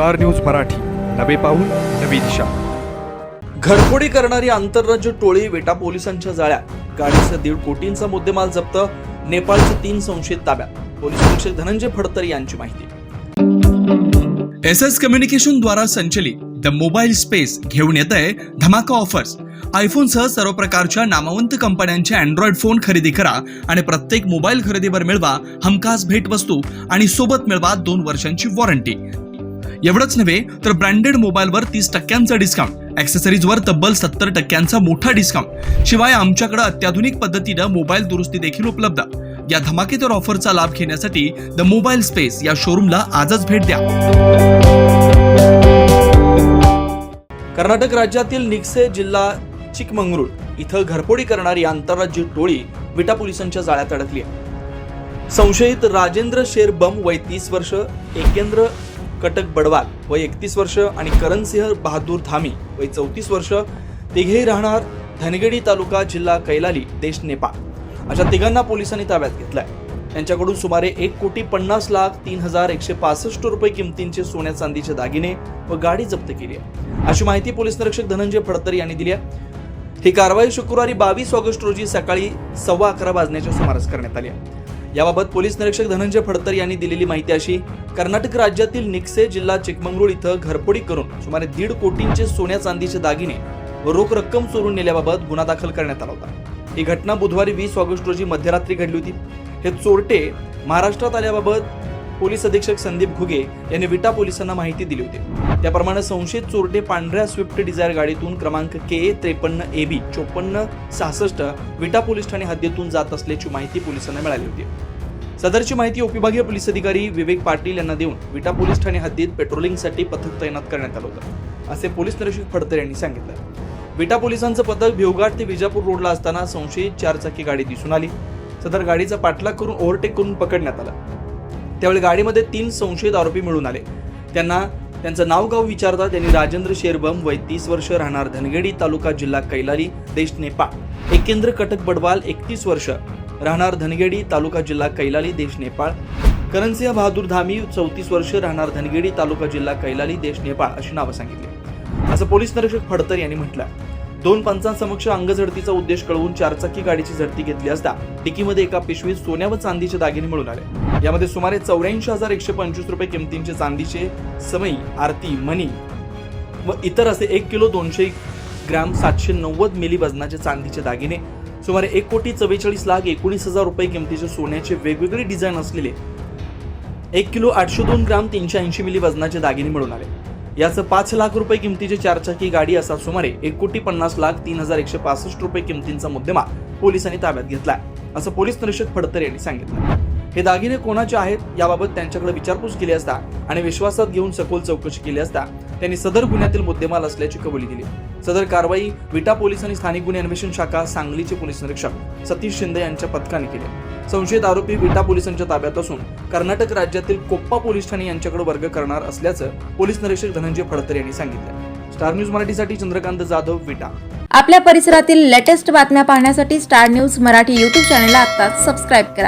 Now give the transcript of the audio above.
Star News Marathi. नवे पाऊल नवी दिशा. घरफोडी करणारी आंतरराज्य टोळी वेटा पोलिसांच्या जाळ्यात. गाडीसह दीड कोटींचा मुद्देमाल जप्त नेपाळचे तीन संशयित ताब्यात. पोलीस निरीक्षक धनंजय फडतर यांची माहिती. एस एस कम्युनिकेशन द्वारा संचलित द मोबाईल स्पेस घेऊन येत आहे धमाका ऑफर्स. आयफोनसह सर्व प्रकारच्या नामवंत कंपन्यांचे अँड्रॉइड फोन खरेदी करा आणि प्रत्येक मोबाईल खरेदीवर मिळवा हमखास भेटवस्तू आणि सोबत मिळवा दोन वर्षांची वॉरंटी. एवढंच नव्हे तर ब्रँडेड मोबाईलवर तीस टक्क्यांचा डिस्काउंट ॲक्सेसरीजवर तब्बल सत्तर टक्क्यांचा मोठा डिस्काउंट शिवाय आमच्याकडे अत्याधुनिक पद्धतीनं मोबाईल दुरुस्ती देखील उपलब्ध. या धमाकेदार ऑफरचा लाभ घेण्यासाठी द मोबाईल स्पेस या शोरूमला आजच भेट द्या. कर्नाटक राज्यातील निक्से जिल्हा चिकमंगळूर इथं घरफोडी करणारी आंतरराज्य टोळी विटा पोलिसांच्या जाळ्यात अडकली आहे. संशयित राजेंद्र शेर बम वय तीस वर्ष एकेंद्र कटक बडवाल वय एकतीस वर्ष आणि करणसिंह बहादूर धामी वय चौतीस वर्ष तिघेही राहणार धनगडी तालुका जिल्हा कैलाली देश नेपाळ. अशा तिघांना पोलिसांनी ताब्यात घेतलाय. त्यांच्याकडून सुमारे एक कोटी पन्नास लाख तीन हजार एकशे पासष्ट रुपये किमतींचे सोन्या चांदीचे दागिने व गाडी जप्त केली आहे. अशी माहिती पोलीस निरीक्षक धनंजय फडतर यांनी दिली आहे. ही कारवाई शुक्रवारी बावीस ऑगस्ट रोजी सकाळी सव्वा अकरा वाजण्याच्या सुमारास करण्यात आली आहे. याबाबत पोलीस निरीक्षक धनंजय फडतर यांनी दिलेली माहिती अशी कर्नाटक राज्यातील निक्से जिल्हा चिकमंगळूर इथं घरफोडी करून सुमारे दीड कोटींचे सोन्या चांदीचे दागिने व रोख रक्कम चोरून नेल्याबाबत गुन्हा दाखल करण्यात आला होता. ही घटना बुधवारी वीस ऑगस्ट रोजी मध्यरात्री घडली होती. हे चोरटे महाराष्ट्रात आल्याबाबत पोलीस अधीक्षक संदीप घुगे यांनी विटा पोलिसांना माहिती दिली होती. त्याप्रमाणे संशयित चोरटे पांढऱ्या स्विफ्ट डिझायर गाडीतून क्रमांक के त्रेपन्न ए बी चोपन्न सहासष्ट विटा पोलीस ठाणे हद्दीतून जात असल्याची माहिती पोलिसांना मिळाली होती. सदरची माहिती उपविभागीय पोलीस अधिकारी विवेक पाटील यांना देऊन विटा पोलीस ठाणे हद्दीत पेट्रोलिंगसाठी पथक तैनात करण्यात आलं होतं असे पोलीस निरीक्षक फडतर यांनी सांगितलं. विटा पोलिसांचं पथक भिवघाट ते विजापूर रोडला असताना संशयित चारचाकी गाडी दिसून आली. सदर गाडीचा पाठलाग करून ओव्हरटेक करून पकडण्यात आला. त्यावेळी गाडीमध्ये तीन संशयित आरोपी मिळून आले. त्यांना त्यांचं नाव गाव विचारता त्यांनी राजेंद्र शेरबम वय तीस वर्ष राहणार धनगेडी तालुका जिल्हा कैलाली देश नेपाळ. एकेंद्र कटक बडवाल एकतीस वर्ष राहणार धनगेडी तालुका जिल्हा कैलाली देश नेपाळ. करणसिंह बहादूर धामी चौतीस वर्ष राहणार धनगेडी तालुका जिल्हा कैलाली देश नेपाळ अशी नावं सांगितली. असं पोलीस निरीक्षक फडतर यांनी म्हटलं दोन पंचांसमक्ष अंगझडतीचा उद्देश कळवून चारचाकी गाडीची झडती घेतली असता डिकीमध्ये एका पिशवीत सोन्या व चांदीचे दागिने मिळून आले. यामध्ये सुमारे चौऱ्याऐंशी हजार एकशे पंचवीस रुपये किमतींचे चांदीचे समई आरती मणी व इतर असे एक किलो दोनशे ग्रॅम सातशे नव्वद मिली वजनाचे चांदीचे दागिने सुमारे एक कोटी चव्वेचाळीस लाख एकोणीस हजार रुपये किमतीचे सोन्याचे वेगवेगळे डिझाईन असलेले एक किलो आठशे दोन ग्राम तीनशे ऐंशी मिली वजनाचे दागिने मिळून आले. याचं पाच लाख रुपये किमतीची चारचाकी गाडी असा सुमारे एक कोटी पन्नास लाख तीन हजार एकशे पासष्ट रुपये किमतींचा मुद्देमाल पोलिसांनी ताब्यात घेतलाय असं पोलीस निरीक्षक फडतर यांनी सांगितलं. हे दागिने कोणाचे आहेत याबाबत त्यांच्याकडे विचारपूस केली असता आणि विश्वासात घेऊन सखोल चौकशी केली असता त्यांनी सदर गुन्ह्यातील मुद्देमाल असल्याची कबुली दिली. सदर कारवाई विटा पोलीस आणि स्थानिक गुन्हे अन्वेषण शाखा सांगलीचे पोलीस निरीक्षक सतीश शिंदे यांच्या पथकाने केले. संशयित आरोपी विटा पोलिसांच्या ताब्यात असून कर्नाटक राज्यातील कोप्पा पोलीस ठाणे यांच्याकडे वर्ग करणार असल्याचं पोलीस निरीक्षक धनंजय फडतर यांनी सांगितलं. स्टार न्यूज मराठीसाठी चंद्रकांत जाधव विटा. आपल्या परिसरातील लेटेस्ट बातम्या पाहण्यासाठी स्टार न्यूज मराठी यूट्यूब चॅनलला आता सबस्क्राईब करा.